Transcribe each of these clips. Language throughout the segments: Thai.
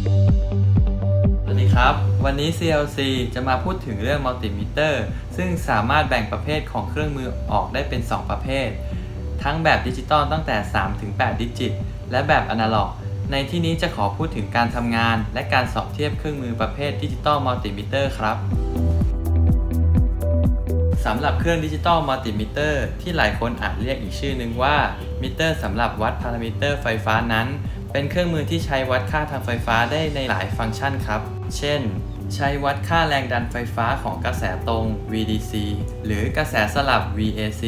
สวัสดีครับ วันนี้ CLC จะมาพูดถึงเรื่องมัลติมิเตอร์ซึ่งสามารถแบ่งประเภทของเครื่องมือออกได้เป็น 2 ประเภท ทั้งแบบดิจิตอลตั้งแต่3ถึง8ดิจิต และแบบอนาล็อก ในที่นี้จะขอพูดถึงการทำงาน และการสอบเทียบเครื่องมือประเภทดิจิตอลมัลติมิเตอร์ครับสำหรับเครื่องดิจิตอลมัลติมิเตอร์ที่หลายคนอาจเรียกอีกชื่อหนึ่งว่ามิเตอร์สำหรับวัดพารามิเตอร์ไฟฟ้านั้น เป็นเครื่องมือที่ใช้วัดค่าทางไฟฟ้าได้ในหลายฟังก์ชันครับ เช่น ใช้วัดค่าแรงดันไฟฟ้าของกระแสตรง VDC หรือกระแสสลับ VAC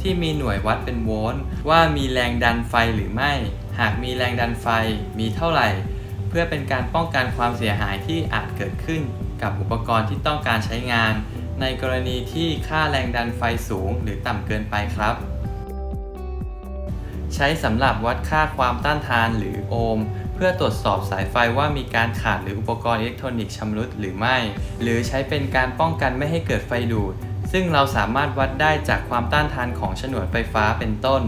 ที่มีหน่วยวัดเป็นโวลต์ว่ามีแรงดันไฟหรือไม่ หากมีแรงดันไฟมีเท่าไหร่ เพื่อเป็นการป้องกันความเสียหายที่อาจเกิดขึ้นกับอุปกรณ์ที่ต้องการใช้งาน ในกรณีที่ค่าแรงดันไฟสูงหรือต่ำเกินไปครับ ใช้สำหรับวัดค่าความต้านทานหรือโอห์มเพื่อตรวจสอบสายไฟว่ามีการขาดหรืออุปกรณ์อิเล็กทรอนิกส์ชำรุดหรือไม่ หรือใช้เป็นการป้องกันไม่ให้เกิดไฟดูด ซึ่งเราสามารถวัดได้จากความต้านทานของฉนวนไฟฟ้าเป็นต้น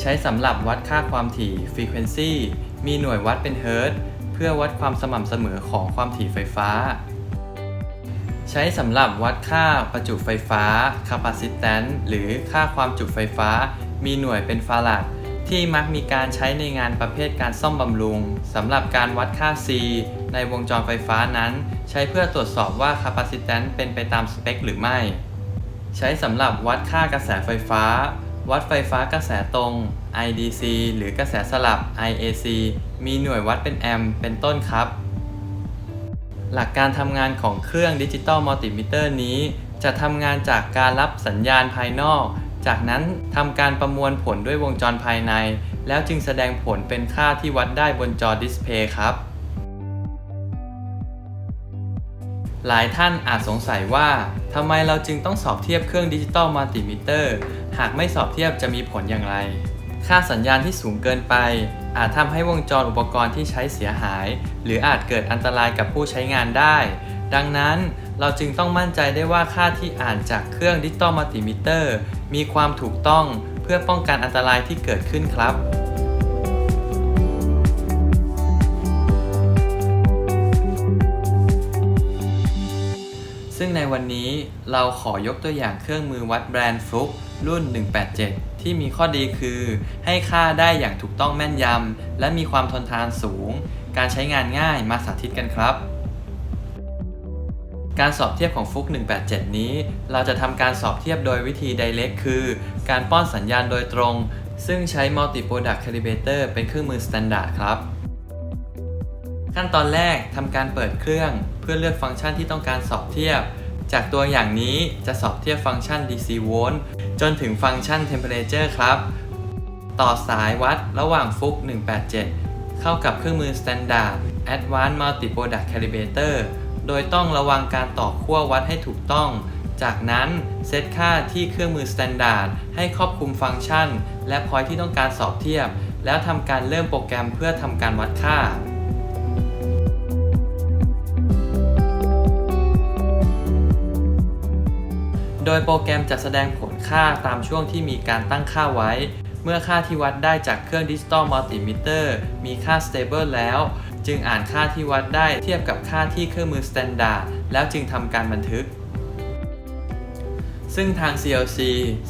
ใช้สำหรับวัดค่าความถี่ frequency มีหน่วยวัดเป็นเฮิร์ตเพื่อวัดความสม่ำเสมอของความถี่ไฟฟ้า ใช้สำหรับวัดค่าประจุไฟฟ้า capacitance หรือค่าความจุไฟฟ้า มีหน่วยเป็นฟาราดที่มักมีการใช้ในงานประเภทการซ่อมบำรุงสำหรับการวัดค่า C ในวงจรไฟฟ้านั้น ใช้เพื่อตรวจสอบว่า capacitance เป็นไปตามสเปคหรือไม่ ใช้สำหรับวัดค่ากระแสไฟฟ้า วัดไฟฟ้ากระแสตรง IDC หรือกระแสสลับ IAC มีหน่วยวัดเป็นแอมป์เป็นต้นครับ หลักการทำงานของเครื่องดิจิตอลมัลติมิเตอร์นี้ จะทำงานจากการรับสัญญาณภายนอก จากนั้นทำการประมวลผลด้วยวงจรภายใน แล้วจึงแสดงผลเป็นค่าที่วัดได้บนจอดิสเพย์ครับ หลายท่านอาจสงสัยว่าทำไมเราจึงต้องสอบเทียบเครื่องดิจิตอลมัลติมิเตอร์ หากไม่สอบเทียบจะมีผลอย่างไร ค่าสัญญาณที่สูงเกินไป อาจทำให้วงจรอุปกรณ์ที่ใช้เสียหาย หรืออาจเกิดอันตรายกับผู้ใช้งานได้ ดังนั้นเราจึงต้องมั่นใจได้ว่าค่าที่อ่านจากเครื่องดิจิตอลมัลติมิเตอร์ มีความถูกต้องเพื่อป้องกันอันตรายที่เกิดขึ้นครับซึ่งในวันนี้เราขอยกตัวอย่างเครื่องมือวัดแบรนด์ฟลุกรุ่น 187 ที่มีข้อดีคือ ให้ค่าได้อย่างถูกต้องแม่นยำ และมีความทนทานสูง การใช้งานง่ายมาสาธิตกันครับ การสอบเทียบของฟุก187 นี้ เราจะทำการสอบเทียบโดยวิธี Direct คือ การป้อนสัญญาณโดยตรง ซึ่งใช้ Multi Product Calibrator เป็นเครื่องมือ Standard ครับ ขั้นตอนแรกทำการเปิดเครื่องเพื่อเลือกฟังก์ชันที่ต้องการสอบเทียบ จากตัวอย่างนี้จะสอบเทียบฟังก์ชัน DC Volt จนถึงฟังก์ชัน Temperature ครับ ต่อสายวัดระหว่างฟุก187 เข้ากับเครื่องมือ Standard Advanced Multi Product Calibrator โดยต้องระวังการต่อขั้ววัดให้ถูกต้อง จากนั้นเซตค่าที่เครื่องมือ Standard ให้ครอบคลุมฟังก์ชัน และพอยที่ต้องการสอบเทียบ แล้วทำการเริ่มโปรแกรมเพื่อทำการวัดค่าโดยโปรแกรมจะแสดงผลค่าตามช่วงที่มีการตั้งค่าไว้ เมื่อค่าที่วัดได้จากเครื่องดิจิตอลมัลติมิเตอร์มีค่า stable แล้ว จึงอ่านค่าที่วัดได้เทียบกับค่าที่เครื่องมือ standard แล้วจึงทำการบันทึก ซึ่งทาง CLC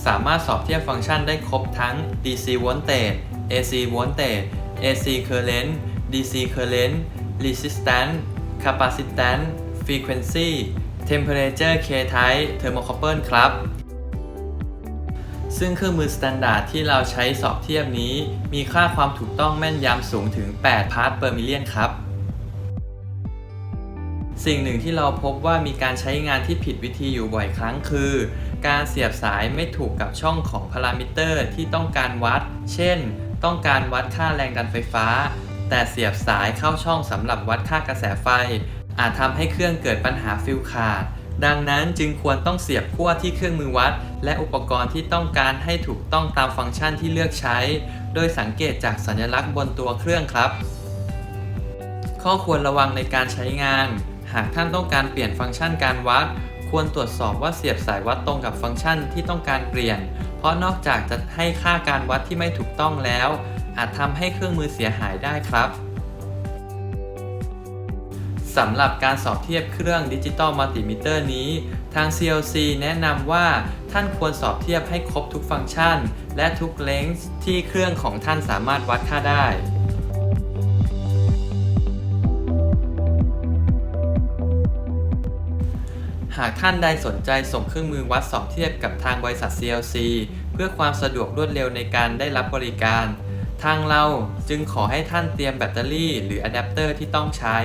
สามารถสอบเทียบฟังก์ชันได้ครบทั้ง DC voltage AC voltage AC current DC current resistance capacitance frequency temperature K type thermocouple ครับ ซึ่งเครื่องมือ Standard ที่เราใช้สอบเทียบนี้ มีค่าความถูกต้องแม่นยำสูงถึง 8 พาร์ต per million ครับ สิ่งหนึ่งที่เราพบว่ามีการใช้งานที่ผิดวิธีอยู่บ่อยครั้งคือ การเสียบสายไม่ถูกกับช่องของพารามิเตอร์ที่ต้องการวัด เช่น ต้องการวัดค่าแรงดันไฟฟ้า แต่เสียบสายเข้าช่องสำหรับวัดค่ากระแสไฟ อาจทำให้เครื่องเกิดปัญหาฟิลขาด ดังนั้นจึงควรต้องเสียบขั้วที่เครื่องมือวัด และอุปกรณ์ที่ต้องการให้ถูกต้องตามฟังก์ชันที่เลือกใช้ โดยสังเกตจากสัญลักษณ์บนตัวเครื่องครับ ข้อควรระวังในการใช้งาน หากท่านต้องการเปลี่ยนฟังก์ชันการวัด ควรตรวจสอบว่าเสียบสายวัดตรงกับฟังก์ชันที่ต้องการเปลี่ยน เพราะนอกจากจะให้ค่าการวัดที่ไม่ถูกต้องแล้ว อาจทำให้เครื่องมือเสียหายได้ครับ สำหรับการสอบเทียบเครื่องดิจิตอลมัลติมิเตอร์นี้ ทาง CLC แนะนำว่าท่านควรสอบเทียบให้ครบทุกฟังก์ชัน และทุกเลนส์ที่เครื่องของท่านสามารถวัดค่าได้หากท่านใดสนใจส่งเครื่องมือวัดสอบเทียบกับทางบริษัท CLC เพื่อความสะดวกรวดเร็วในการได้รับบริการ ทางเราจึงขอให้ท่านเตรียมแบตเตอรี่หรืออะแดปเตอร์ที่ต้องใช้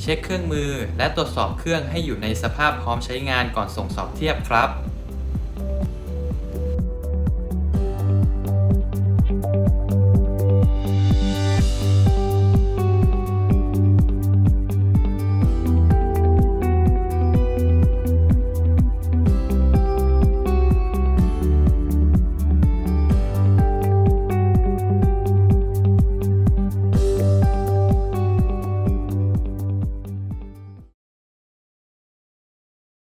เช็คเครื่องมือและตรวจสอบเครื่องให้อยู่ในสภาพพร้อมใช้งานก่อนส่งสอบเทียบครับ